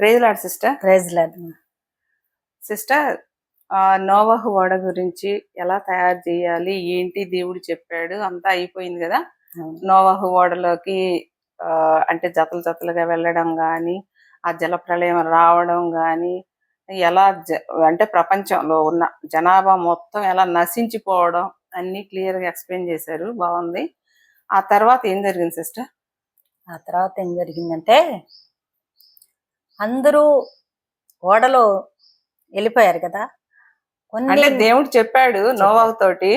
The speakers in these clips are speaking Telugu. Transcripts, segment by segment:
ప్రేజలాడు సిస్టర్ ప్రైజ్ సిస్టర్ నోవహు ఓడ గురించి ఎలా తయారు చేయాలి? ఏంటి దేవుడు చెప్పాడు? అంతా అయిపోయింది కదా. నోవహు ఓడలోకి అంటే జతలు జతలుగా వెళ్ళడం గాని ఆ జల ప్రళయం రావడం గాని ఎలా అంటే ప్రపంచంలో ఉన్న జనాభా మొత్తం ఎలా నశించిపోవడం అన్ని క్లియర్గా ఎక్స్ప్లెయిన్ చేశారు. బాగుంది. ఆ తర్వాత ఏం జరిగింది సిస్టర్? ఆ తర్వాత ఏం జరిగిందంటే అందరూ ఓడలో వెళ్ళిపోయారు కదా కొన్ని అంటే దేవుడు చెప్పాడు నోవాహు తోటి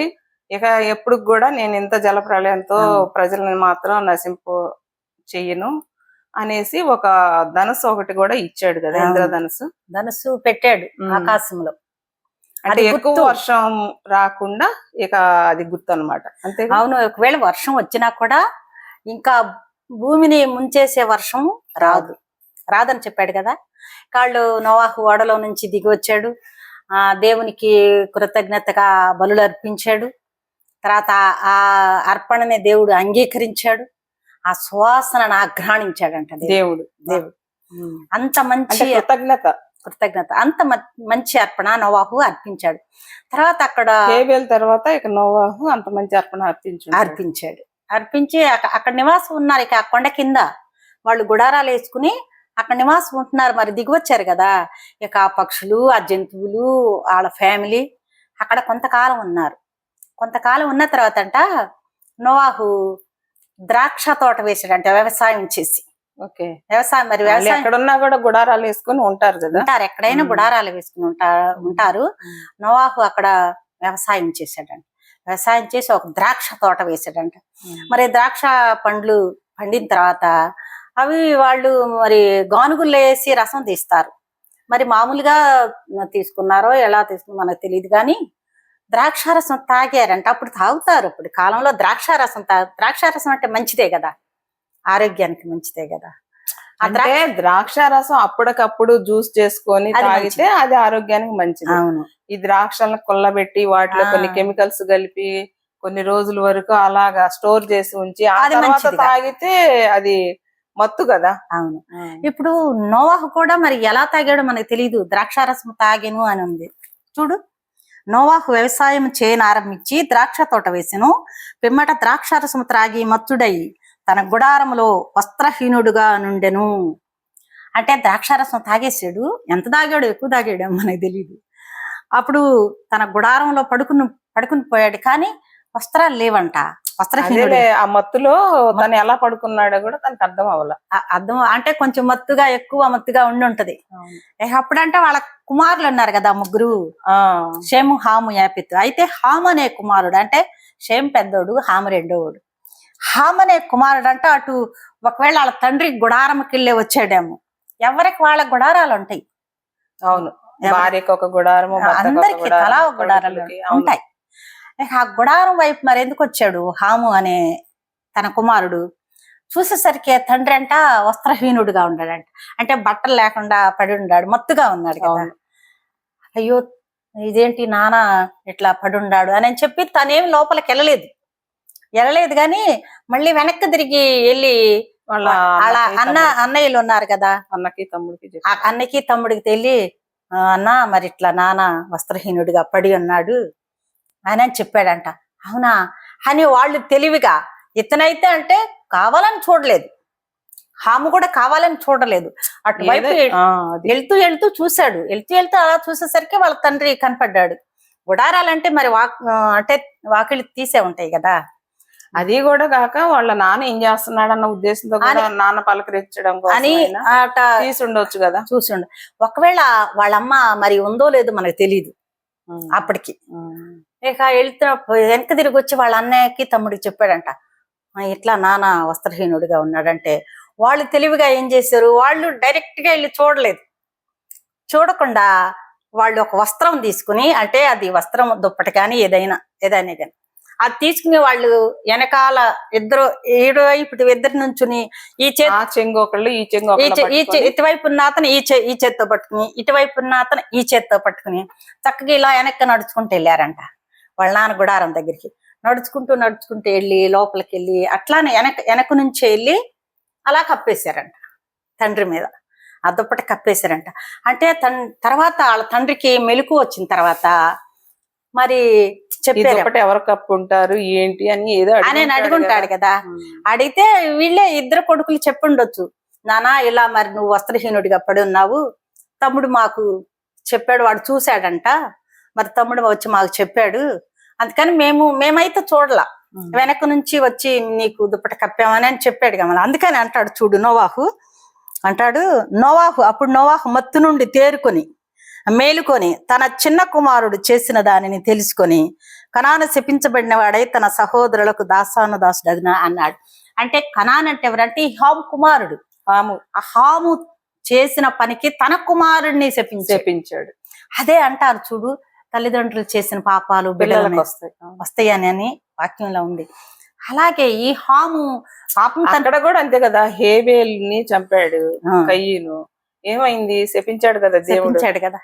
ఇక ఎప్పుడు కూడా నేను ఇంత జల ప్రళయంతో. ప్రజలను మాత్రం నశింపు చెయ్యను అనేసి ఒక ధనుసు ఒకటి కూడా ఇచ్చాడు కదా. ఇంద్రధనుసు ధనుసు పెట్టాడు. ఆకాశంలో అంటే ఎక్కువ. వర్షం రాకుండా ఇక అది గుర్తు అనమాట అంతే అవును ఒకవేళ వర్షం వచ్చినా కూడా ఇంకా భూమిని ముంచేసే వర్షం రాదు రాదని చెప్పాడు కదా. కాళ్ళు నోవాహు ఓడలో నుంచి దిగి వచ్చాడు. ఆ దేవునికి కృతజ్ఞతగా బలులు అర్పించాడు. తర్వాత ఆ అర్పణని దేవుడు అంగీకరించాడు. ఆ సువాసనను ఆఘ్రాణించాడంట దేవుడు. దేవుడు. దేవుడు. అంత మంచి కృతజ్ఞత. కృతజ్ఞత. అంత మంచి అర్పణ నోవాహు అర్పించాడు. తర్వాత అక్కడ తర్వాత ఇక నోవాహు అంత మంచి అర్పణ అర్పించు అర్పించాడు. అర్పించి అక్క- అక్కడ నివాసం ఉన్నారు ఇక ఆ కొండ కింద. వాళ్ళు గుడారాలు వేసుకుని అక్కడ నివాసం ఉంటున్నారు. మరి దిగివచ్చారు కదా. ఇక ఆ పక్షులు ఆ జంతువులు వాళ్ళ ఫ్యామిలీ అక్కడ కొంతకాలం ఉన్నారు. కొంతకాలం ఉన్న తర్వాత అంట నోవాహు ద్రాక్ష తోట వేసాడంట వ్యవసాయం చేసి. ఓకే. వ్యవసాయం మరి వ్యవసాయం ఎక్కడున్నా కూడా గుడారాలు వేసుకొని ఉంటారు కదా. ఉంటారు. ఎక్కడైనా. గుడారాలు వేసుకుని ఉంటారు ఉంటారు. నోవాహు అక్కడ వ్యవసాయం చేశాడంట. వ్యవసాయం చేసి ఒక ద్రాక్ష తోట వేసాడంట మరి ద్రాక్ష పండ్లు పండిన తర్వాత అవి వాళ్ళు మరి గానుగుల్లో వేసి రసం తీస్తారు. మరి మామూలుగా తీసుకున్నారో ఎలా తీసుకున్నారో మనకు తెలియదు కానీ ద్రాక్షారసం తాగారంట. అప్పుడు తాగుతారు. అప్పుడు కాలంలో ద్రాక్షారసం తా ద్రాక్షారసం అంటే మంచిదే కదా. ఆరోగ్యానికి మంచిదే కదా. అంటే ద్రాక్ష రసం అప్పటికప్పుడు జ్యూస్ చేసుకొని తాగితే అది ఆరోగ్యానికి మంచిది. అవును. ఈ ద్రాక్షలను కొల్లబెట్టి వాటిలో. కొన్ని కెమికల్స్ కలిపి కొన్ని రోజుల వరకు అలాగా స్టోర్ చేసి ఉంచి ఆ తర్వాత. తాగితే అది మత్తు కదా? అవును. ఇప్పుడు నోవాహు కూడా మరి ఎలా తాగాడో మనకు తెలియదు ద్రాక్షారసం తాగెను అని ఉంది. చూడు. నోవాహు వ్యవసాయం చేయను ఆరంభించి ద్రాక్ష తోట వేసెను. పిమ్మట ద్రాక్షారసం త్రాగి మత్తుడై తన గుడారములో వస్త్రహీనుడుగా నుండెను. అంటే ద్రాక్షారసం తాగేసాడు ఎంత తాగాడో ఎక్కువ తాగాడో మనకు తెలియదు అప్పుడు తన గుడారంలో పడుకుని పడుకుని పోయాడు కానీ వస్త్రాలు లేవంట. ఆ మత్తులో తను ఎలా పడుకున్నాడో కూడా తనకు అర్థం అవ్వాల. అర్థం అంటే కొంచెం మత్తుగా ఎక్కువ మత్తుగా ఉండి ఉంటది. అప్పుడంటే వాళ్ళ కుమారులు ఉన్నారు కదా ముగ్గురు. ఆ. షేము హాము యాపిత్. అయితే హామ్ అనే కుమారుడు అంటే షేమ్ పెద్దోడు హాము రెండోడు హామ్ అనే కుమారుడు అంటే అటు ఒకవేళ వాళ్ళ తండ్రి గుడారంకి వెళ్ళే వచ్చాడేమో. ఎవరికి వాళ్ళ గుడారాలు ఉంటాయి? అవును. భార్యకు ఒక గుడారము అందరికి తలా గుడారాలు. ఉంటాయి. ఆ గుడారం వైపు మరి ఎందుకు వచ్చాడు హాము అనే తన కుమారుడు? చూసేసరికి తండ్రి అంట వస్త్రహీనుడుగా ఉన్నాడంట. అంటే బట్టలు లేకుండా పడి ఉన్నాడు మత్తుగా ఉన్నాడు కదా. అయ్యో ఇదేంటి నాన్న ఇట్లా పడుండాడు అని అని చెప్పి తనేం లోపలికి వెళ్ళలేదు. వెళ్ళలేదు కానీ మళ్ళీ వెనక్కి తిరిగి వెళ్ళి వాళ్ళ అన్న అన్నయ్యలు ఉన్నారు కదా. అన్నకి తమ్ముడికి అన్నకి తమ్ముడికి తెలియ అన్న మరి ఇట్లా నాన్న వస్త్రహీనుడిగా పడి ఉన్నాడు. అని అని చెప్పాడంట. అవునా? అని వాళ్ళు తెలివిగా ఇతనైతే అంటే కావాలని చూడలేదు. హాము కూడా కావాలని చూడలేదు. అటువైపు. వెళ్తూ వెళ్తూ చూశాడు. వెళ్తూ వెళ్తూ అలా చూసేసరికి వాళ్ళ తండ్రి కనపడ్డాడు. గుడారాలంటే మరి వాక్ అంటే వాకిళ్ళు తీసే ఉంటాయి కదా. అది కూడా కాక వాళ్ళ నాన్న ఏం చేస్తున్నాడు అన్న ఉద్దేశంతో కూడా నాన్న పలకరించడం అని అయినా అట తీసి ఉండొచ్చు కదా. చూసిండు. ఒకవేళ వాళ్ళమ్మ మరి ఉందో లేదో మనకు తెలియదు అప్పటికి. ఇక వెళ్తున్న వెనక్కి తిరిగి వచ్చి వాళ్ళ అన్నయ్యకి తమ్ముడికి చెప్పాడంట. "ఆ, ఇట్లా నాన్న వస్త్రహీనుడిగా ఉన్నాడంటే వాళ్ళు తెలివిగా ఏం చేశారు? వాళ్ళు డైరెక్ట్గా వెళ్ళి చూడలేదు. చూడకుండా వాళ్ళు ఒక వస్త్రం తీసుకుని అంటే అది వస్త్రం దుప్పటి కానీ ఏదైనా ఏదైనా కానీ అది తీసుకుని వాళ్ళు వెనకాల ఇద్దరు ఏడు వైపు ఇద్దరు నుంచుని ఈ చేతి ఆ చెంగు ఒకళ్ళు ఈ చెంగు ఈ ఇటువైపు ఉన్న అతను ఈ చే ఈ చేత్తో పట్టుకుని ఇటువైపు ఉన్న అతను ఈ చేత్తో పట్టుకుని చక్కగా ఇలా వెనక్కి నడుచుకుంటూ వెళ్ళారంట. వాళ్ళ నాన్న గుడారం దగ్గరికి. నడుచుకుంటూ నడుచుకుంటూ వెళ్ళి లోపలికి వెళ్ళి అట్లానే వెనక వెనక నుంచి వెళ్ళి అలా కప్పేశారంట తండ్రి మీద. ఆ దుప్పటి కప్పేశారంట. అంటే తన్ తర్వాత వాళ్ళ తండ్రికి మెలకు వచ్చిన తర్వాత మరి చెప్పారు. ఎవరు కప్పుంటారు ఏంటి అని ఏదో ఆయన అడుగుంటాడు. కదా. అడిగితే వీళ్ళే ఇద్దరు కొడుకులు చెప్పుండొచ్చు. నానా ఇలా మరి నువ్వు వస్త్రహీనుడిగా పడి ఉన్నావు. తమ్ముడు మాకు చెప్పాడు వాడు చూశాడంట. మరి తమ్ముడు వచ్చి మాకు చెప్పాడు. అందుకని మేము మేమైతే చూడలా. వెనక నుంచి వచ్చి నీకు దుప్పటి కప్పామని అని చెప్పాడు కదా అందుకని అంటాడు చూడు నోవాహు. అంటాడు నోవాహు అప్పుడు నోవాహు మత్తు నుండి తేరుకొని మేలుకొని తన చిన్న కుమారుడు చేసిన దానిని తెలుసుకొని కనాను శపించబడిన వాడై తన సహోదరులకు దాసాను దాసుడగిన అన్నాడు. అంటే కనాన్ అంటే ఎవరంటే ఈ హాము కుమారుడు. పాము ఆ హాము చేసిన పనికి తన కుమారుడిని శపించాడు. అదే అంటారు చూడు తల్లిదండ్రులు చేసిన పాపాలు బిడ్డలకు వస్తాయి. వస్తాయని అని వాక్యంలో ఉంది. అలాగే ఈ హాము పాపం అక్కడ కూడా అంతే కదా హేబేల్ని చంపాడు కయ్యను. ఏమైంది? శపించాడు కదా దేవుడు. కదా.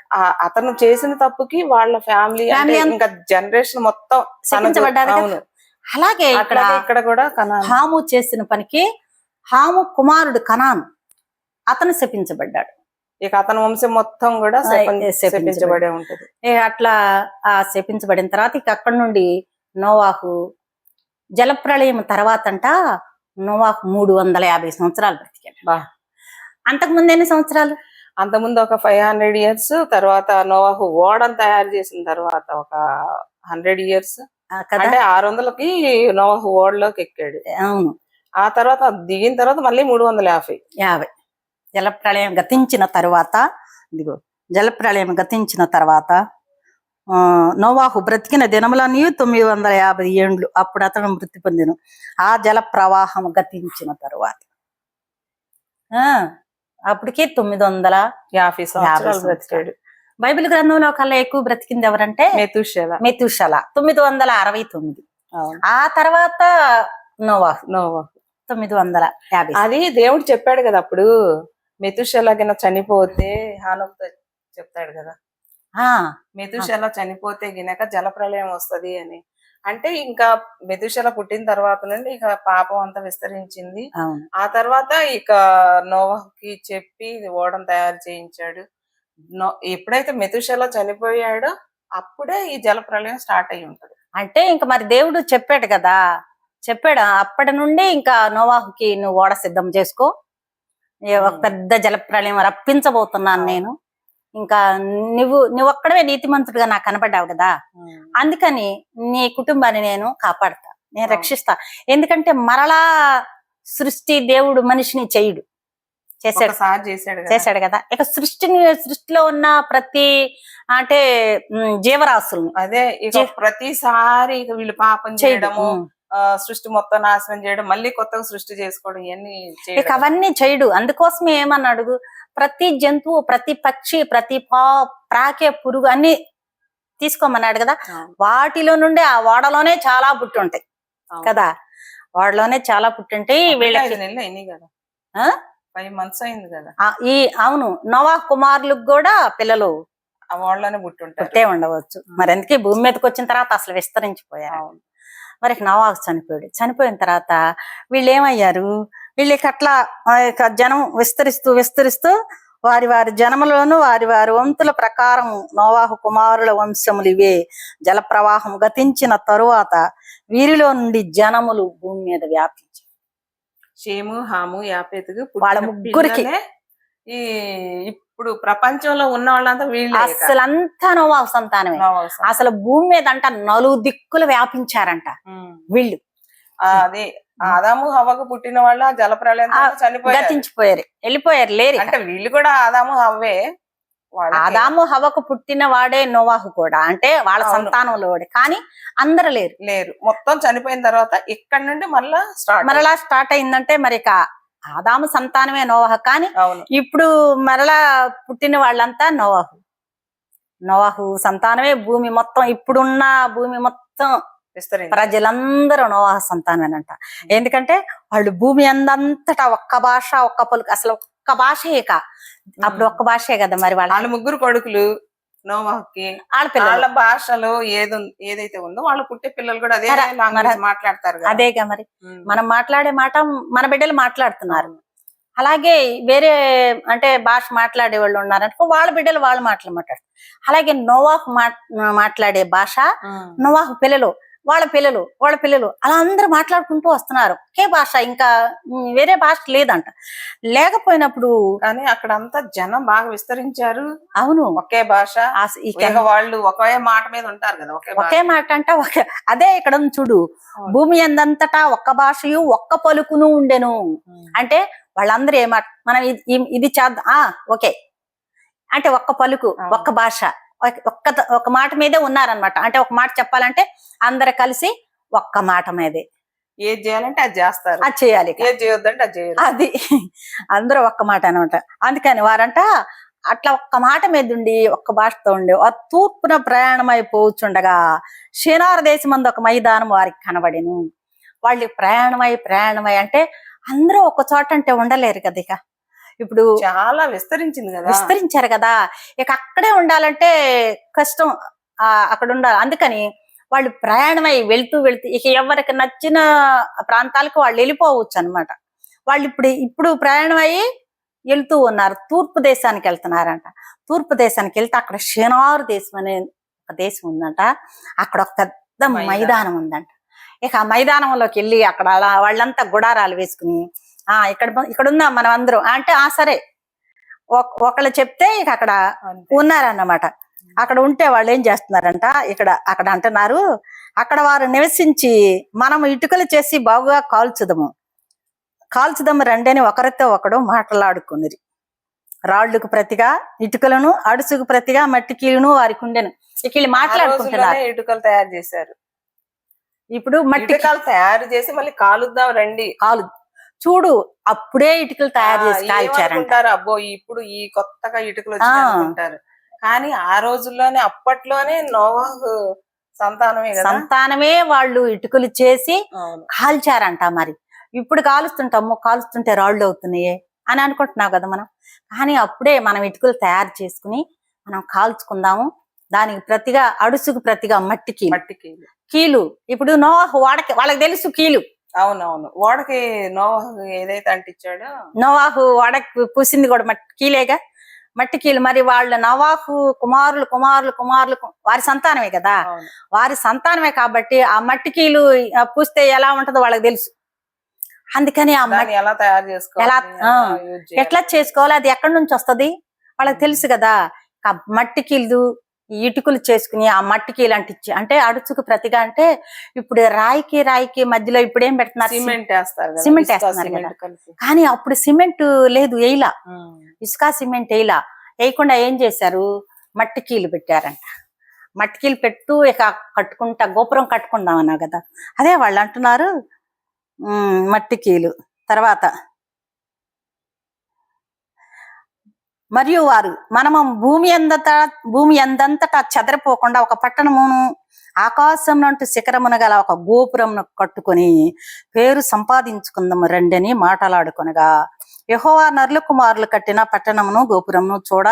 అతను చేసిన తప్పుకి వాళ్ళ ఫ్యామిలీ ఇంకా జనరేషన్ మొత్తం శపించబడ్డారు అలాగే ఇక్కడ ఇక్కడ కూడా కనా హాము చేసిన పనికి హాము కుమారుడు కనాను. అతను శపించబడ్డాడు. ఇక అతని వంశం మొత్తం కూడా శపించబడి. ఉంటది. అట్లా ఆ శపించబడిన తర్వాత ఇక అక్కడి నుండి నోవాహు జలప్రళయం తర్వాత అంట నోవాహు మూడు వందల యాభై సంవత్సరాలు బ్రతికాడు. బా. అంతకు ముందు ఎన్ని సంవత్సరాలు? అంతకుముందు ఒక ఫైవ్ హండ్రెడ్ ఇయర్స్ తర్వాత నోవాహు ఓడని తయారు చేసిన తర్వాత ఒక హండ్రెడ్ ఇయర్స్ అంటే ఆరు వందలకి నోవాహు ఓడలోకి ఎక్కాడు. అవును. ఆ తర్వాత దిగిన తర్వాత మళ్ళీ మూడు వందల యాభై. యాభై. జలప్రళయం గతించిన తరువాత ఇదిగో జలప్రళయం గతించిన తర్వాత ఆ, నోవాహు బ్రతికిన దినములన్నీ తొమ్మిది వందల యాభై ఏండ్లు అప్పుడు అతను మృతి పొందిను. ఆ జల ప్రవాహం గతించిన తరువాత. ఆ అప్పటికి తొమ్మిది వందల యాభై సంవత్సరాలు. బ్రతికాడు. బైబిల్ గ్రంథంలో కల్లా ఎక్కువ బ్రతికింది ఎవరంటే? మెతుషెల. మెతుషల. తొమ్మిది వందల అరవై తొమ్మిది. ఆ తర్వాత నోవాహు. నోవాహు. తొమ్మిది వందల యాభై అది దేవుడు చెప్పాడు కదా అప్పుడు. మెతుషెల కింద చనిపోతే హానుతో చెప్తాడు కదా. మెతుషెల చనిపోతే గినక జలప్రలయం వస్తది అని. అంటే ఇంకా మెతుషెల పుట్టిన తర్వాత నుండి ఇక పాపం అంతా విస్తరించింది. ఆ తర్వాత ఇక నోవాహుకి చెప్పి ఓడను తయారు చేయించాడు. ఎప్పుడైతే మెతుషెల చనిపోయాడో అప్పుడే ఈ జలప్రలయం స్టార్ట్ అయి ఉంటది. అంటే ఇంకా మరి దేవుడు చెప్పాడు కదా. చెప్పాడు అప్పటి నుండి ఇంకా నోవాహుకి నువ్వు ఓడ సిద్ధం చేసుకో. ఒక. పెద్ద జలప్రలయం రప్పించబోతున్నాను నేను. ఇంకా నువ్వు నువ్వు ఒక్కడవే నీతిమంతుడిగా నాకు కనపడ్డావు కదా. అందుకని నీ కుటుంబాన్ని నేను కాపాడతా. నేను. రక్షిస్తా. ఎందుకంటే మరలా సృష్టి దేవుడు మనిషిని చేయడు. చేశాడు. చేశాడు కదా. చేశాడు కదా. ఇక సృష్టిని సృష్టిలో ఉన్న ప్రతి అంటే ఉమ్, జీవరాశులను అదే ప్రతిసారి వీళ్ళు పాపం చేయడు. చేయడము సృష్టి మొత్తం నాశనం చేయడం మళ్ళీ కొత్తగా సృష్టి చేసుకోవడం ఇవన్నీ అవన్నీ చేయడు. అందుకోసమే ఏమన్నాడు ప్రతి జంతువు ప్రతి పక్షి ప్రతి పా ప్రాకే పురుగు అన్ని తీసుకోమన్నాడు కదా? వాటిలో నుండి ఆ ఓడలోనే చాలా పుట్టుంటాయి. అవును. కదా? వాడలోనే చాలా పుట్టుంటాయి. వీళ్ళకి అయినాయి కదా? ఆ? ఫైవ్ మంత్స్ అయింది కదా? ఈ అవును. నోవా కుమారులకు కూడా పిల్లలు ఆ వాళ్ళనే పుట్టుంటారు. పుట్టే ఉండవచ్చు. మరి అందుకే భూమి మీదకి వచ్చిన తర్వాత అసలు విస్తరించిపోయారు. మరి నవాబు చనిపోయాడు. చనిపోయిన తర్వాత వీళ్ళు ఏమయ్యారు వీళ్ళకి అట్లా జనం విస్తరిస్తూ విస్తరిస్తూ వారి వారి జనములోను వారి వారి వంతుల ప్రకారం నోవాహు కుమారుల వంశములు ఇవే. జల ప్రవాహం గతించిన తరువాత వీరిలో నుండి జనములు భూమి మీద వ్యాపించి. షేము హాము యాపేతుకు వాళ్ళ ముగ్గురికి. ఈ ఇప్పుడు ప్రపంచంలో ఉన్న వాళ్ళంతా వీళ్ళే. అసలు అంతా నోవాహు సంతానమే. అసలు భూమి మీద అంట నలుగు దిక్కులు వ్యాపించారంట. వీళ్ళు అదే ఆదాము హవ్వకు పుట్టిన వాళ్ళు ఆ జలప్రలయం చనిపోయారు గతించిపోయారు వెళ్ళిపోయారు లేరు. అంటే వీళ్ళు కూడా ఆదాము హవ్వే ఆదాము హవకు పుట్టిన వాడే నోవాహు కూడా అంటే వాళ్ళ. సంతానంలో వాడే కానీ అందరు లేరు లేరు మొత్తం చనిపోయిన తర్వాత ఇక్కడ నుండి మళ్ళా స్టార్ట్ మరలా స్టార్ట్ అయిందంటే మరి ఆదాము సంతానమే నోవాహ కానీ ఇప్పుడు మరలా పుట్టిన వాళ్ళంతా నోవాహు. నోవాహు సంతానమే భూమి మొత్తం ఇప్పుడున్న భూమి మొత్తం ప్రజలందరూ నోవాహ సంతానమేనంట. ఎందుకంటే వాళ్ళు భూమి అందంతటా ఒక్క భాష ఒక్క పలుకు అసలు ఒక్క భాషే ఇక అప్పుడు ఒక్క భాషే కదా మరి వాళ్ళ ముగ్గురు కొడుకులు ఆడపిల్లలు. వాళ్ళ భాషలో ఏది ఏదైతే ఉందో వాళ్ళ పుట్టే పిల్లలు కూడా అదే లాంగ్వేజ్ మాట్లాడతారు కదా. అదేగా మరి. మనం మాట్లాడే మాట మన బిడ్డలు మాట్లాడుతున్నారు. అలాగే వేరే అంటే భాష మాట్లాడే వాళ్ళు ఉన్నారనుకో వాళ్ళ బిడ్డలు వాళ్ళు మాట్లాడమంటారు అలాగే నోవాహు మాట్ మాట్లాడే భాష నోవాహు పిల్లలు వాళ్ళ పిల్లలు వాళ్ళ పిల్లలు అలా అందరూ మాట్లాడుకుంటూ వస్తున్నారు. ఒకే భాష ఇంకా వేరే భాష లేదంట. లేకపోయినప్పుడు కానీ అక్కడ అంతా జనం బాగా విస్తరించారు. అవును. ఒకే భాష. వాళ్ళు ఒకే మాట మీద ఉంటారు కదా ఒకే మాట అంటే ఒక అదే ఇక్కడ చూడు. భూమి ఎందంతటా ఒక్క భాషయు ఒక్క పలుకును ఉండెను. అంటే వాళ్ళందరూ ఏ మాట మనం ఇది- చేద్దాం ఆ ఓకే. అంటే ఒక్క పలుకు. ఒక్క భాష. ఒక్క ఒక మాట మీదే ఉన్నారనమాట అంటే ఒక మాట చెప్పాలంటే అందరు కలిసి ఒక్క మాట మీదే. ఏది చేయాలంటే అది చేస్తారు. అది చేయాలి. ఏది చేయొద్దంటే అది అందరూ ఒక్క మాట అనమాట అందుకని వారంట అట్లా ఒక్క మాట మీద ఉండి ఒక్క భాషతో ఉండి ఆ తూర్పున ప్రయాణమైపోచుండగా షినార్ దేశమందు ఒక మైదానం వారికి కనబడిను. వాళ్ళు ప్రయాణమై ప్రయాణమై అంటే అందరూ ఒక చోట అంటే ఉండలేరు కదా ఇక ఇప్పుడు చాలా విస్తరించింది కదా. విస్తరించారు కదా. ఇక అక్కడే ఉండాలంటే కష్టం. అక్కడ ఉండాలి. అందుకని వాళ్ళు ప్రయాణమై వెళ్తూ వెళ్తూ ఇక ఎవరికి నచ్చిన ప్రాంతాలకు వాళ్ళు వెళ్ళిపోవచ్చు అన్నమాట. వాళ్ళు ఇప్పుడు ఇప్పుడు ప్రయాణం అయ్యి వెళ్తూ ఉన్నారు. తూర్పు దేశానికి వెళ్తున్నారంట. తూర్పు దేశానికి వెళ్తే అక్కడ షినారు దేశం అనే ఒక దేశం ఉందంట. అక్కడ ఒక పెద్ద మైదానం. ఉందంట. ఇక ఆ మైదానంలోకి వెళ్ళి అక్కడ వాళ్ళంతా గుడారాలు వేసుకుని ఆ ఇక్కడ ఇక్కడ ఉందాం మనం అందరం. అంటే ఆ సరే. ఒక- ఒకళ్ళు చెప్తే ఇక అక్కడ. ఉన్నారన్నమాట. అక్కడ ఉంటే వాళ్ళు ఏం చేస్తున్నారంట? ఇక్కడ అక్కడ అంటున్నారు అక్కడ వారు నివసించి మనం ఇటుకలు చేసి బాగుగా కాల్చుదము. కాల్చుదము రండని ఒకరితో ఒకడు మాట్లాడుకున్నది రాళ్ళకు ప్రతిగా ఇటుకలను అడుసుకు ప్రతిగా మట్టి కీలును వారికి ఉండెను ఇక వీళ్ళు మాట్లాడుకుంటున్నారు. ఇటుకలు తయారు చేశారు. ఇప్పుడు మట్టి తయారు చేసి మళ్ళీ కాలుద్దాం రండి. కాలు చూడు అప్పుడే ఇటుకలు తయారు చేసి ఆ, కాల్చారంట. ఏమనుకుంటారు? అబ్బో ఇప్పుడు ఈ కొత్తగా ఇటుకలు అనుకుంటారు కానీ ఆ రోజుల్లోనే అప్పట్లోనే నోవాహు సంతానమే సంతానమే వాళ్ళు ఇటుకలు చేసి కాల్చారంట మరి. ఇప్పుడు కాలుస్తుంటాము కాలుస్తుంటే రాళ్ళు అవుతున్నాయే అని అనుకుంటున్నావు కదా మనం? కానీ అప్పుడే మనం ఇటుకలు తయారు చేసుకుని మనం కాల్చుకుందాము. దానికి ప్రతిగా అడుసుకు ప్రతిగా మట్టి కీలు. మట్టికి కీలు. ఇప్పుడు నోవాహు వాడకి వాళ్ళకి తెలుసు కీలు. అవునవును. ఓడకి నోవాహు ఏదైతే అంటించాడో నోవాహు వాడకి పూసింది కూడా మట్టి కీలేగా? మట్టి కీలు. మరి వాళ్ళ నవాహు కుమారులు కుమారులు కుమారులు వారి సంతానమే కదా? వారి సంతానమే కాబట్టి ఆ మట్టి కీలు పూస్తే ఎలా ఉంటుందో వాళ్ళకి తెలుసు. అందుకని ఆ ఎలా తయారు చేసుకోవాలి ఎలా-? ఎట్లా చేసుకోవాలి అది ఎక్కడి నుంచి వస్తది? వాళ్ళకి తెలుసు కదా. మట్టి ఈ ఇటుకలు చేసుకుని ఆ మట్టి కీలు అంటించి అంటే అడుచుకు ప్రతిగా అంటే ఇప్పుడు రాయికి రాయికి మధ్యలో ఇప్పుడు ఏం పెడుతున్నారు సిమెంట్ వేస్తారు సిమెంట్ వేస్తున్నారు కదా. కానీ అప్పుడు సిమెంట్ లేదు వేయలా. ఇసుక సిమెంట్ వేయలా. వేయకుండా ఏం చేశారు? మట్టి కీలు పెట్టారంట. మట్టి కీలు పెట్టు ఇక కట్టుకుంటా గోపురం కట్టుకుందాం అన్నా కదా. అదే వాళ్ళు అంటున్నారు ఉమ్, మట్టి కీలు. తర్వాత మరియు వారు మనము భూమి ఎందట భూమి ఎందంతటా చెదరిపోకుండా ఒక పట్టణమును ఆకాశం నుండి శిఖరమున గల ఒక గోపురమును కట్టుకొని పేరు సంపాదించుకుందాము రెండని మాటలాడుకొనగా యహోవా నర్లు కుమారులు కట్టిన పట్టణమును గోపురమును చూడ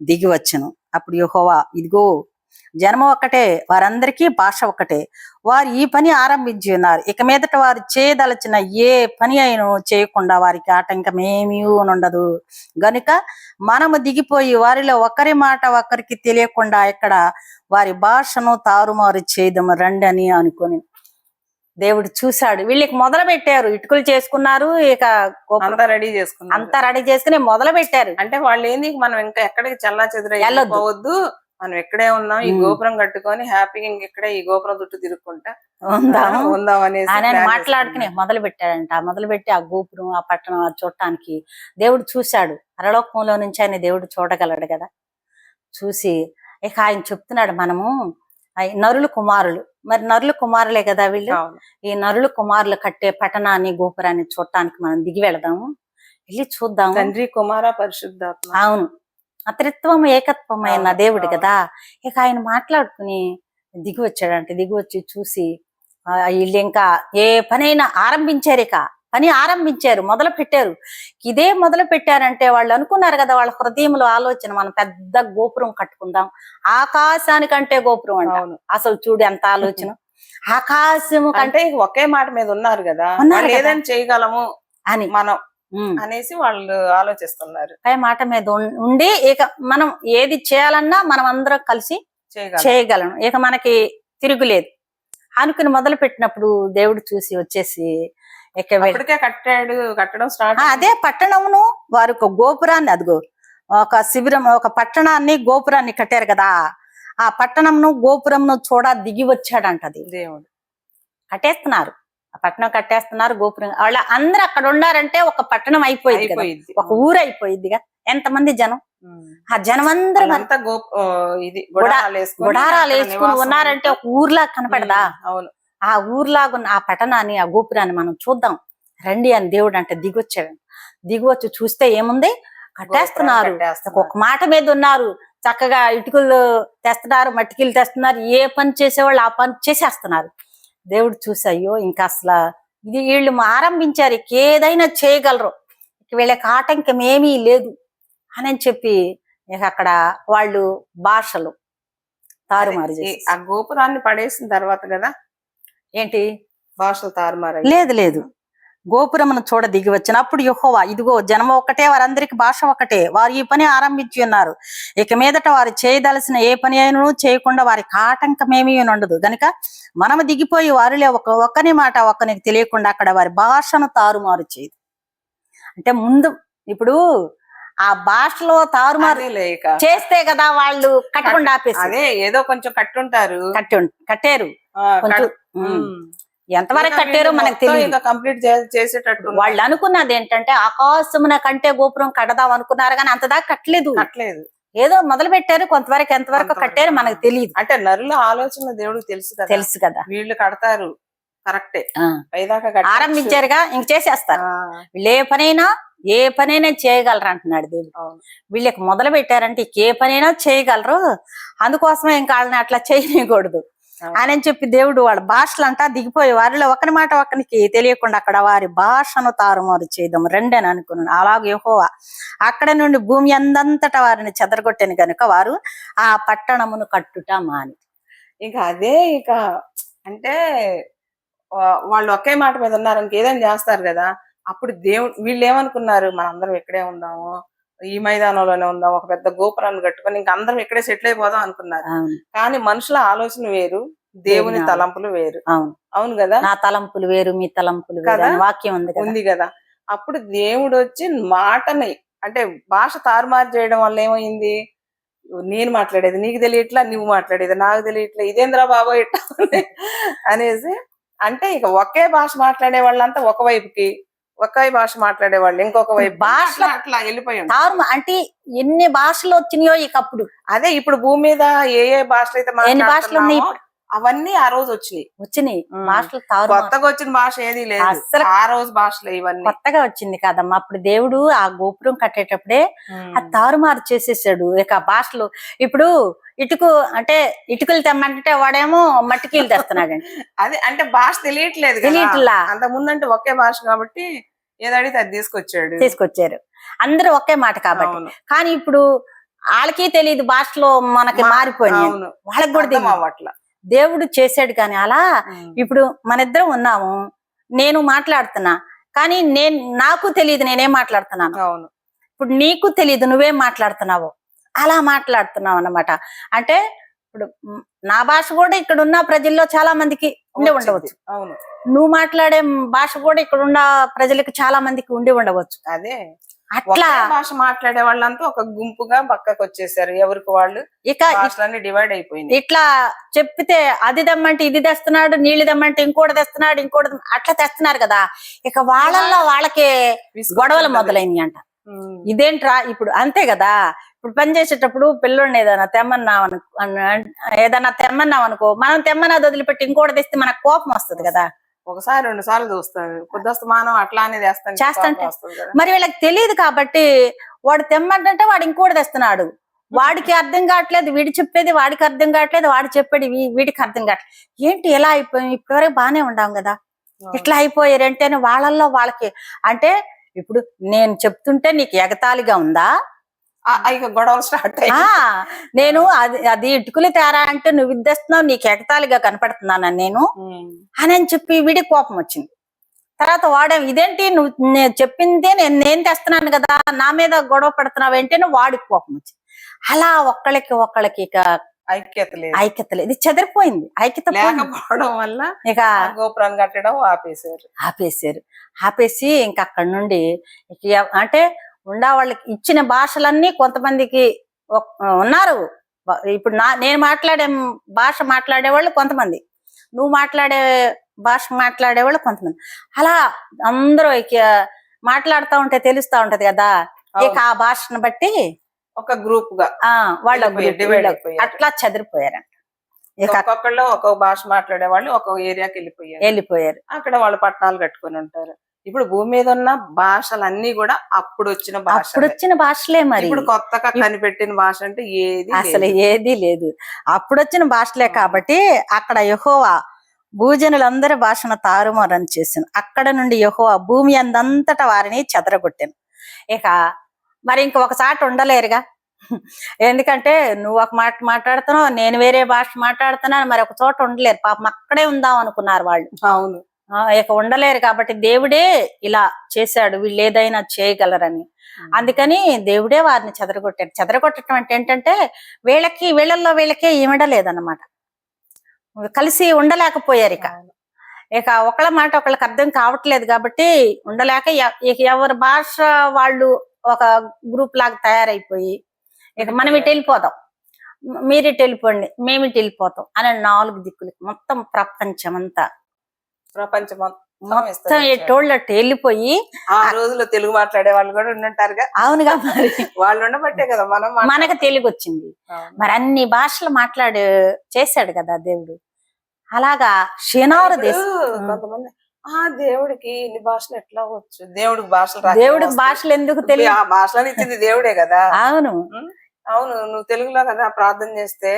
దిగివచ్చును. అప్పుడు యహోవా ఇదిగో జన్మ ఒక్కటే వారందరికీ భాష ఒక్కటే. వారు ఈ పని ఆరంభించి ఉన్నారు. ఇక మీదట వారు చేయదలచిన ఏ పని అయినా చేయకుండా వారికి ఆటంకమేమీ ఉండదు గనుక మనము దిగిపోయి వారిలో ఒకరి మాట ఒకరికి తెలియకుండా ఇక్కడ వారి భాషను తారుమారు చేయదము రండి అని అనుకొని దేవుడు చూశాడు. వీళ్ళకి మొదలు పెట్టారు. ఇటుకలు చేసుకున్నారు. ఇక అంతా రెడీ చేసుకున్నారు. అంతా రెడీ చేసుకుని మొదలు పెట్టారు. అంటే వాళ్ళు ఏంది మనం ఇంకా ఎక్కడికి చల్లా చెదిర వెళ్ళొద్దు. మనం ఇక్కడే ఉన్నాం ఈ. గోపురం కట్టుకొని హ్యాపీగా ఇంక ఇక్కడే ఈ గోపురం చుట్టూ తిరుక్కుంటా ఉందాం? అనేసి ఆయన మాట్లాడుకుని. మొదలు పెట్టాడంట మొదలు పెట్టి ఆ గోపురం ఆ పట్టణం అది చూడటానికి దేవుడు చూశాడు. పరలోకంలో నుంచి ఆయన దేవుడు చూడగలడు కదా. చూసి ఇక ఆయన చెప్తున్నాడు మనము నరులు కుమారులు. మరి నరులు కుమారులే కదా వీళ్ళు. ఈ నరులు కుమారులు కట్టే పట్టణాన్ని గోపురాన్ని చూడటానికి మనం దిగి వెళదాము. వెళ్ళి చూద్దాము. తండ్రి కుమార పరిశుద్ధాత్మ. అవును. అతృత్వం ఏకత్వమైన దేవుడు. కదా. ఇక ఆయన మాట్లాడుకుని దిగి వచ్చాడంటే దిగి వచ్చి చూసి వీళ్ళు ఇంకా ఏ పనైనా ఆరంభించారు ఇక. పని ఆరంభించారు మొదలు పెట్టారు ఇదే మొదలు పెట్టారంటే వాళ్ళు అనుకున్నారు కదా వాళ్ళ హృదయంలో ఆలోచన మనం పెద్ద గోపురం కట్టుకుందాం. ఆకాశానికంటే గోపురం అంట. అసలు చూడు ఎంత ఆలోచన. ఆకాశము కంటే అంటే ఒకే మాట మీద ఉన్నారు కదా. ఏదైనా చేయగలము. అని. మనం. అనేసి వాళ్ళు ఆలోచిస్తున్నారు. మాట మీద ఉండి ఇక మనం ఏది చేయాలన్నా మనం అందరం కలిసి చేయగలం. ఇక మనకి తిరుగులేదు. అనుకుని మొదలు పెట్టినప్పుడు దేవుడు చూసి వచ్చేసి కట్టాడు కట్టడం స్టార్ట్ అదే పట్టణమును వారు ఒక గోపురాన్ని అదిగో ఒక శిబిరం ఒక పట్టణాన్ని గోపురాన్ని కట్టారు కదా. ఆ పట్టణంను గోపురంను చూడ దిగి వచ్చాడంటది. దేవుడు. కట్టేస్తున్నారు. పట్టణం కట్టేస్తున్నారు గోపురం. వాళ్ళ అందరూ అక్కడ ఉండారంటే ఒక పట్టణం అయిపోయింది ఒక ఊరు అయిపోయిందిగా ఎంతమంది జనం. ఆ జనం అందరూ గుడారాలు వేసుకొని ఉన్నారంటే ఒక ఊర్లా కనపడదా? అవును. ఆ ఊర్లాగున్న ఆ పట్టణాన్ని ఆ గోపురాన్ని మనం చూద్దాం. రండి అని దేవుడు అంటే దిగొచ్చాడు. దిగొచ్చి చూస్తే ఏముంది? కట్టేస్తున్నారు. కట్టేస్తున్నారు. ఒక మాట మీద ఉన్నారు. చక్కగా ఇటుకలు తెస్తున్నారు మట్టికలు తెస్తున్నారు. ఏ పని చేసేవాళ్ళు ఆ పని చేసేస్తున్నారు. దేవుడు చూసి అయ్యో ఇంకా అసలు ఇది వీళ్ళు ఆరంభించారు ఏదైనా చేయగలరు. ఇక వీళ్ళకి ఆటంకం ఏమీ లేదు అని చెప్పి ఇక అక్కడ వాళ్ళు భాషలు తారుమారు ఆ గోపురాన్ని పడేసిన తర్వాత కదా ఏంటి? భాషలు తారుమారు లేదు లేదు. గోపురమును చూడ దిగి వచ్చినప్పుడు యెహోవా ఇదిగో జనము ఒకటే వారందరికి భాష ఒకటే వారు ఈ పని ఆరంభించి ఉన్నారు. ఇక మీదట వారు చేయదలసిన ఏ పని అయినను చేయకుండా వారికి ఆటంకమేమీ ఉండదు. గనుక మనము దిగిపోయి వారిలో ఒక ఒక్కని మాట ఒక్కనికి తెలియకుండా అక్కడ వారి భాషను తారుమారు చేయదు అంటే ముందు ఇప్పుడు ఆ భాషలో తారుమారు ఇక. చేస్తే కదా వాళ్ళు కట్టకుండా ఆపేసి అదే ఏదో కొంచెం కట్టుంటారు. కట్టి కట్టారు. ఎంతవరకు కట్టారో మనకు తెలియదు కంప్లీట్ చేసేటట్టు. వాళ్ళు అనుకున్నది ఏంటంటే ఆకాశమున కంటే గోపురం కడదాం అనుకున్నారు కానీ అంతదాకా కట్టలేదు. కట్టలేదు. ఏదో మొదలు పెట్టారు కొంతవరకు ఎంతవరకు. కట్టారు మనకు తెలియదు అంటే నరుల ఆలోచన దేవుడికి తెలుసు కదా. తెలుసు కదా. వీళ్ళు కడతారు కరెక్టే. ఆరంభించారుగా ఇంక చేసేస్తారు. వీళ్ళు ఏ పనైనా ఏ పనైనా చేయగలరు అంటున్నాడు దేవుడు. వీళ్ళకి మొదలు పెట్టారంటే ఏ పనైనా చేయగలరు. అందుకోసమే ఇంకా వాళ్ళని అట్లా చేయకూడదు అని చెప్పి దేవుడు వాళ్ళ భాషలు అంటా దిగిపోయి వారిలో ఒకరి మాట ఒకరికి తెలియకుండా అక్కడ వారి భాషను తారుమారు చేయదాం రండి అని అనుకున్నాను. అలాగే యెహోవా అక్కడ నుండి భూమి అందంతటా వారిని చెదరగొట్టాను గనుక వారు ఆ పట్టణమును కట్టుట మాని. ఇంకా అదే ఇక అంటే వాళ్ళు ఒకే మాట మీద ఉన్నారని ఏదైనా చేస్తారు కదా అప్పుడు దేవుడు వీళ్ళు ఏమనుకున్నారు మనందరం ఇక్కడే ఉందాము ఈ మైదానంలోనే ఉందాం ఒక పెద్ద గోపురాన్ని కట్టుకొని ఇంకా అందరం ఇక్కడే సెటిల్ అయిపోదాం అనుకున్నారు. కానీ మనుషుల ఆలోచన వేరు దేవుని తలంపులు వేరు. అవును. అవును. కదా? నా తలంపులు వేరు మీ తలంపులు వేరు వాక్యం ఉంది కదా? ఉంది కదా? అప్పుడు దేవుడు వచ్చి మాటని అంటే భాష తారుమారు చేయడం వల్ల ఏమైంది? నేను మాట్లాడేది నీకు తెలియట్లా నువ్వు మాట్లాడేది నాకు తెలియట్లా ఇదేంద్రా బాబా ఇట్లా అనేసి అంటే ఇక ఒకే భాష మాట్లాడే వాళ్ళంతా ఒక వైపుకి ఒకే భాష మాట్లాడే వాళ్ళు ఇంకొక వైపు భాషల- అట్లా వెళ్ళిపోయి. అంటే ఎన్ని భాషలు వచ్చినాయో ఇక అప్పుడు అదే ఇప్పుడు భూమి మీద ఏ ఏ భాషలు అయితే ఎన్ని భాషలు ఉన్నాయి అవన్నీ ఆ రోజు వచ్చినాయి. వచ్చినాయి. భాషలు తారు కొత్తగా వచ్చిన భాష ఏది లేదు. అస్సలు ఆ రోజు భాషలు ఇవన్నీ. కొత్తగా వచ్చింది కదమ్మా. అప్పుడు దేవుడు ఆ గోపురం కట్టేటప్పుడే. ఆ తారుమారు చేసేసాడు. ఇక ఆ భాషలు ఇప్పుడు ఇటుకు అంటే ఇటుకలు తెమ్మంటే వాడేమో మట్టికీలు తెస్తున్నాడండి. అదే అంటే భాష తెలియట్లేదు తెలియట్లా. అంత ముందంటే ఒకే భాష కాబట్టి ఏది అడిగితే అది తీసుకొచ్చాడు. తీసుకొచ్చారు. అందరూ ఒకే మాట కాబట్టి. కానీ ఇప్పుడు వాళ్ళకి తెలియదు భాషలో మనకి మా- మారిపోయినాయి అవును. వాళ్ళకి కూడా అవ్వట్లా. దేవుడు చేసాడు కానీ అలా. ఇప్పుడు మన ఇద్దరం ఉన్నాము. నేను మాట్లాడుతున్నా. కానీ నేను నాకు తెలియదు నేనేం మాట్లాడుతున్నాను. అవును. ఇప్పుడు నీకు తెలియదు నువ్వేం మాట్లాడుతున్నావు? అలా మాట్లాడుతున్నావు అన్నమాట. అంటే ఇప్పుడు నా భాష కూడా ఇక్కడ ఉన్న ప్రజల్లో చాలా మందికి ఉండి. ఉండవచ్చు. అవును. నువ్వు మాట్లాడే భాష కూడా ఇక్కడ ఉన్న ప్రజలకు చాలా మందికి ఉండి ఉండవచ్చు. అదే. అట్లా భాష మాట్లాడే వాళ్ళంతా ఒక గుంపుగా పక్కకు వచ్చేసారు. ఎవరికి వాళ్ళు? ఇక డివైడ్ అయిపోయింది ఇట్లా చెప్పితే అది తెమ్మంటే ఇది తెస్తున్నాడు నీళ్ళు తెమ్మంటే ఇంకోటి తెస్తున్నాడు ఇంకోటి అట్లా తెస్తున్నారు కదా. ఇక వాళ్ళల్లో వాళ్ళకే గొడవలు మొదలైంది అంట. ఇదేంట్రా ఇప్పుడు? అంతే కదా. ఇప్పుడు పని చేసేటప్పుడు పిల్లోడిని ఏదైనా తెమ్మన్నాం అను అన్న- ఏదైనా తెమ్మన్నాం అనుకో మనం తెమ్మన్నది వదిలిపెట్టి ఇంకోటి తెస్తే మనకు కోపం వస్తుంది కదా. ఒకసారి రెండు సార్లు చూస్తారు కొద్దిస్తమానం అట్లానే చేస్తాను కదా. మరి వీళ్ళకి తెలియదు కాబట్టి వాడు తెమ్మంటే వాడు ఇంకోటి తెస్తున్నాడు. వాడికి అర్థం కావట్లేదు వీడి చెప్పేది వాడికి అర్థం కావట్లేదు వాడు చెప్పేది వీడికి అర్థం కావట్లేదు. ఏంటి ఎలా అయిపోయి ఇప్పటివరకు బానే ఉండాం కదా. ఇట్లా అయిపోయారంటే అని వాళ్ళల్లో వాళ్ళకి అంటే ఇప్పుడు నేను చెప్తుంటే నీకు ఎగతాళిగా ఉందా? గొడవలు స్టార్ట్ నేను అది అది ఇటుకలు తేరా అంటే నువ్వు ఇద్దేస్తున్నావు నీకు ఎగతాళిగా కనపడుతున్నాను నేను? అని అని చెప్పి వీడి కోపం వచ్చింది. తర్వాత వాడేం ఇదేంటి నువ్వు నేను చెప్పిందే నేను నేను తెస్తున్నాను కదా నా మీద గొడవ పడుతున్నావు ఏంటి వాడికి కోపం వచ్చింది. అలా ఒక్కళ్ళకి ఒక్కళ్ళకి ఇక ఐక్యత లేదు. ఐక్యత లేదు. ఇది చెదిరిపోయింది. ఐక్యత. లేకపోవడం వల్ల ఇక ఆ గోపురాన్ని కట్టడం ఆపేశారు. ఆపేశారు. ఆపేసి ఇంకా అక్కడి నుండి అంటే ఉండా వాళ్ళకి ఇచ్చిన భాషలన్నీ కొంతమందికి ఉన్నారు. ఇప్పుడు నా నేను మాట్లాడే భాష మాట్లాడేవాళ్ళు కొంతమంది. నువ్వు మాట్లాడే భాష మాట్లాడేవాళ్ళు కొంతమంది. అలా అందరూ మాట్లాడుతూ ఉంటే తెలుస్తా ఉంటది కదా. ఇక ఆ భాషను బట్టి ఒక గ్రూప్గా ఆ వాళ్ళ. అట్లా చెదిరిపోయారంట. ఒక్కొక్కళ్ళు ఒక్కొక్క భాష మాట్లాడే వాళ్ళు ఒక్కొక్క ఏరియాకి వెళ్ళిపోయారు. వెళ్ళిపోయారు. అక్కడ వాళ్ళు పట్టణాలు కట్టుకొని ఉంటారు. ఇప్పుడు భూమి మీద ఉన్న భాషలన్నీ కూడా అప్పుడు వచ్చిన భాష అప్పుడు వచ్చిన భాషలే మరి. ఇప్పుడు కొత్తగా కనిపెట్టిన భాష అంటే ఏది అసలు. ఏదీ లేదు. అప్పుడు వచ్చిన భాషలే కాబట్టి అక్కడ యహోవా భూజనులందరి భాషను తారుమారని చేశాను. అక్కడ నుండి యహోవా భూమి అందంతటా వారిని చెదరగొట్టాను. ఇక మరి ఇంక ఒకసారి ఉండలేరుగా. ఎందుకంటే నువ్వు ఒక మాట మాట్లాడుతున్నావు నేను వేరే భాష మాట్లాడుతున్నాను మరి ఒక చోట ఉండలేరు. పాపం అక్కడే ఉందాం అనుకున్నారు వాళ్ళు. అవును. ఇక ఉండలేరు కాబట్టి దేవుడే ఇలా చేశాడు. వీళ్ళు ఏదైనా చేయగలరని. అందుకని దేవుడే వారిని చెదరగొట్టాడు. చెదరగొట్టడం అంటే ఏంటంటే వీళ్ళకి వీళ్ళల్లో వీళ్ళకే ఇమడలేదన్నమాట కలిసి ఉండలేకపోయారు ఇక. ఇక ఒకళ్ళ మాట ఒకళ్ళకి అర్థం కావట్లేదు కాబట్టి ఉండలేక ఎవరి భాష వాళ్ళు ఒక గ్రూప్ లాగా తయారైపోయి ఇక మనం ఇటు వెళ్ళిపోతాం మీరు ఇటు వెళ్ళిపోండి మేము ఇటు వెళ్ళిపోతాం అనే నాలుగు దిక్కులు మొత్తం ప్రపంచం అంతా ప్రపంచం మొత్తం అటు వెళ్ళిపోయి ఆ రోజుల్లో తెలుగు మాట్లాడే వాళ్ళు కూడా ఉండుంటారుగా. అవునుగా మరి. వాళ్ళు ఉండబట్టే కదా మనం మనకు తెలుగు వచ్చింది. మరి అన్ని భాషలు మాట్లాడు చేశాడు కదా దేవుడు. అలాగా ఇప్పుడు దేశం. కొంతమంది ఆ దేవుడికి ఇన్ని భాషలు ఎట్లా వచ్చు? దేవుడికి భాషలు దేవుడికి. భాషలు ఎందుకు తెలియదు ఆ భాషలను ఇచ్చింది దేవుడే కదా. అవును. అవును నువ్వు తెలుగులో కదా ప్రార్థన చేస్తే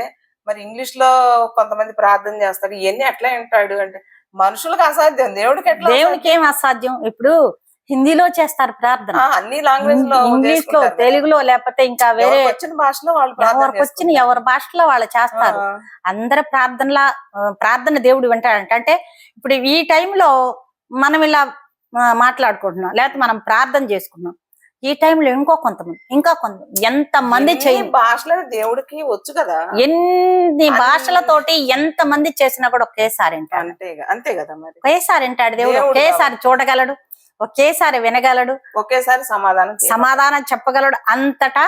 మరి ఇంగ్లీష్లో కొంతమంది ప్రార్థన చేస్తారు. ఇవన్నీ ఎట్లా వింటాడు అంటే మనుషులకు అసాధ్యం. దేవుడికి ఎట్లా దేవునికి ఏం అసాధ్యం? ఇప్పుడు హిందీలో చేస్తారు ప్రార్థన. అన్ని లాంగ్వేజ్లో ఇంగ్లీష్లో. తెలుగులో లేకపోతే ఇంకా వేరే వచ్చిన భాషలో వాళ్ళు ఎవరికి వచ్చిన. ఎవరి భాషలో వాళ్ళు చేస్తారు. అందరి ప్రార్థనలా ప్రార్థన దేవుడు వింటాడంట. అంటే ఇప్పుడు ఈ టైంలో మనం ఇలా మాట్లాడుకుంటున్నాం లేకపోతే మనం ప్రార్థన చేసుకుంటున్నాం. ఈ టైంలో ఇంకో కొంతమంది ఇంకా కొంత ఎంత మంది ఎన్ని చేయ భాషలు దేవుడికి వచ్చు కదా. ఎన్ని భాషలతోటి ఎంత మంది చేసినా కూడా ఒకేసారి అంతే అంతే కదా మరి. ఒకేసారి వింటాడు దేవుడు ఒకేసారి చూడగలడు ఒకేసారి వినగలడు ఒకేసారి సమాధానం. సమాధానం చెప్పగలడు అంతటా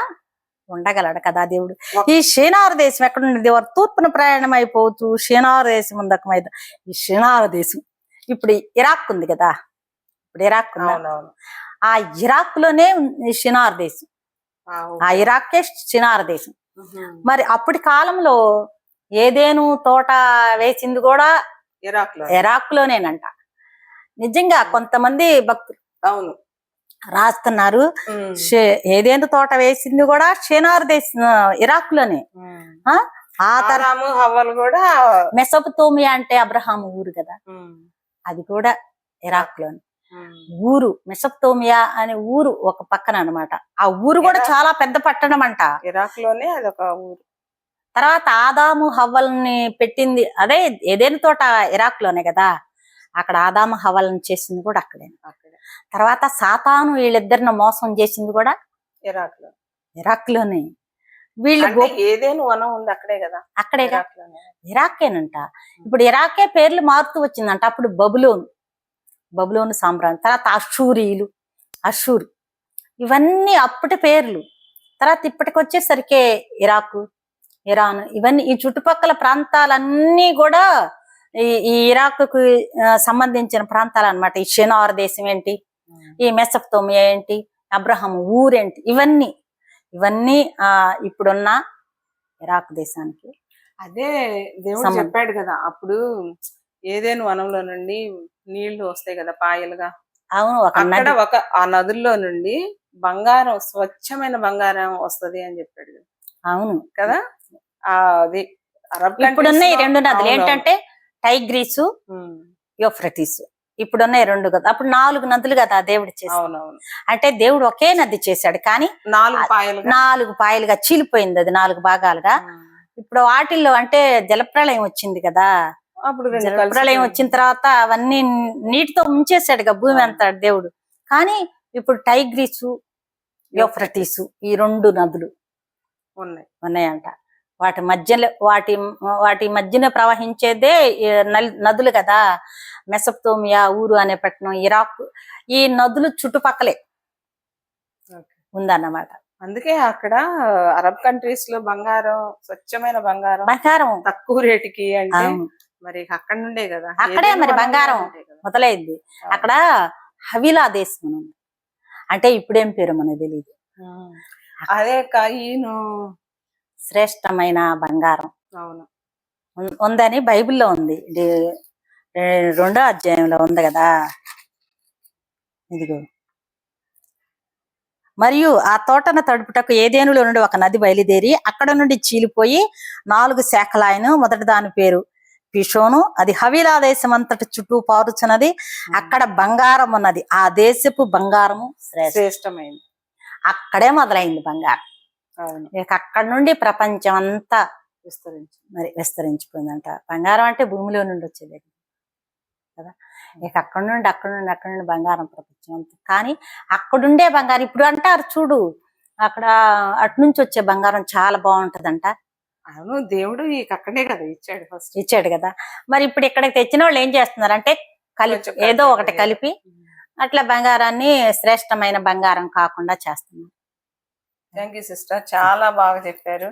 ఉండగలడు కదా దేవుడు. ఈ షీనారు దేశం ఎక్కడ ఉన్నది వారు తూర్పున ప్రయాణం అయిపోతూ షీనారు దేశం ఉందకమైంది ఈ షీనారు దేశం ఇప్పుడు ఇరాక్ ఉంది కదా. ఇప్పుడు ఇరాక్ ఆ ఇరాక్లోనే షినార్ దేశం. ఆ, ఇరాకే షినార్ దేశం. మరి అప్పటి కాలంలో ఏదేను తోట వేసింది కూడా ఇరాక్ ఇరాక్ లోనేనంట నిజంగా కొంతమంది భక్తులు అవును. రాస్తున్నారు. ఏదేను తోట వేసింది కూడా షినార్ దేశం ఇరాక్లోనే. ఆ? హవ్వలు కూడా మెసోపతోమియా అంటే అబ్రహాం ఊరు కదా. అది కూడా ఇరాక్లోనే. ఊరు మెసోపతోమియా అనే ఊరు ఒక పక్కన అన్నమాట. ఆ ఊరు కూడా? చాలా పెద్ద పట్టణం అంట. ఇరాక్లోనే అదొక ఊరు. తర్వాత ఆదాము హవ్వల్ని పెట్టింది అదే ఏదైనా తోట? ఇరాక్లోనే కదా. అక్కడ ఆదాము హవ్వలను చేసింది కూడా అక్కడే. అక్కడ. తర్వాత సాతాను వీళ్ళిద్దరిని మోసం చేసింది కూడా ఇరాక్లో ఇరాక్లోనే వీళ్ళు ఏదేను వనం ఉంది అక్కడే కదా. లోనే ఇరాకేనంట ఇప్పుడు ఇరాకే పేర్లు మారుతూ వచ్చిందంట. అప్పుడు బబులోను. బబులోను సామ్రాజ్యం తర్వాత అషూరీలు అషూర్ ఇవన్నీ అప్పటి పేర్లు. తర్వాత ఇప్పటికి వచ్చేసరికి ఇరాకు ఇరాన్ ఇవన్నీ ఈ చుట్టుపక్కల ప్రాంతాలన్నీ కూడా ఈ ఈ ఇరాక్కు సంబంధించిన ప్రాంతాలు అన్నమాట ఈ షెనార్ దేశం ఏంటి. ఈ మెసప్తోమియా ఏంటి? అబ్రహం ఊరేంటి ఇవన్నీ. ఇవన్నీ ఆ ఇప్పుడున్న ఇరాక్ దేశానికి అదే దేవుడు. చెప్పాడు కదా అప్పుడు ఏదేను వనంలో నుండి నీళ్ళు వస్తాయి కదా పాయలుగా? అవును ఒక అక్కడ ఒక ఆ నదుల్లో నుండి బంగారం స్వచ్ఛమైన బంగారం వస్తది అని చెప్పాడు కదా. అవును. కదా? ఆ అది అరబ్ ఇప్పుడున్న ఈ రెండు నదులు. ఏంటంటే టైగ్రీసు. యోఫ్రటీస్. ఇప్పుడున్న ఈ రెండు కదా. అప్పుడు నాలుగు నదులు కదా దేవుడు చేసి అవునవును. అంటే దేవుడు ఒకే నది చేశాడు కానీ నాలుగు పాయలుగా? నాలుగు పాయలుగా చీలిపోయింది అది నాలుగు భాగాలుగా. ఇప్పుడు వాటిల్లో అంటే జలప్రళయం వచ్చింది కదా. అప్పుడు ప్రళయం వచ్చిన తర్వాత అవన్నీ నీటితో ముంచేశాడు భూమి. అంతా దేవుడు. కానీ ఇప్పుడు టైగ్రీసు యోఫ్రటీసు ఈ రెండు నదులు ఉన్నాయి. ఉన్నాయంట. వాటి మధ్యలో వాటి వాటి మధ్యన ప్రవహించేదే నదులు కదా. మెసప్తోమియా ఊరు అనే పట్టణం ఇరాక్. ఈ నదులు చుట్టుపక్కలే. ఉందన్నమాట. అందుకే అక్కడ అరబ్ కంట్రీస్లో బంగారం స్వచ్ఛమైన బంగారం బంగారం. తక్కువ రేటుకి అంటే మరి అక్కడ నుండే కదా. అక్కడే మరి బంగారం. మొదలైంది. అక్కడ హవిలా దేశం అంటే ఇప్పుడేం పేరు మనకు తెలియదు. అదే కాయిను శ్రేష్టమైన బంగారం. అవును. ఉందని బైబిల్లో ఉంది. రెండో అధ్యాయంలో ఉంది కదా. ఇదిగో. మరియు ఆ తోటను తడుపుటకు ఏదేనులో నుండి ఒక నది బయలుదేరి అక్కడ నుండి చీలిపోయి నాలుగు శాఖలాయను మొదటి దాని పేరు పిషోను. అది హవీలా దేశం అంతటి చుట్టూ పారుచున్నది. అక్కడ బంగారం ఉన్నది ఆ దేశపు బంగారము శ్రేష్టమైంది. అక్కడే మొదలైంది బంగారం. ఇక అక్కడ నుండి ప్రపంచం అంతా విస్తరించి మరి విస్తరించిపోయిందంట. బంగారం అంటే భూమిలో నుండి వచ్చేది. కదా? ఇక అక్కడ నుండి అక్కడ నుండి అక్కడ నుండి బంగారం ప్రపంచం అంతా. కానీ అక్కడుండే బంగారం ఇప్పుడు అంటారు చూడు అక్కడ అటు నుంచి వచ్చే బంగారం చాలా బాగుంటదంట. అవును దేవుడు ఈ అక్కడే కదా ఇచ్చాడు ఫస్ట్ ఇచ్చాడు కదా. మరి ఇప్పుడు ఇక్కడికి తెచ్చిన వాళ్ళు ఏం చేస్తున్నారు అంటే కలిపి ఏదో ఒకటి. కలిపి అట్లా బంగారాన్ని శ్రేష్టమైన బంగారం కాకుండా చేస్తున్నారు. థ్యాంక్ యూ సిస్టర్ చాలా బాగా చెప్పారు.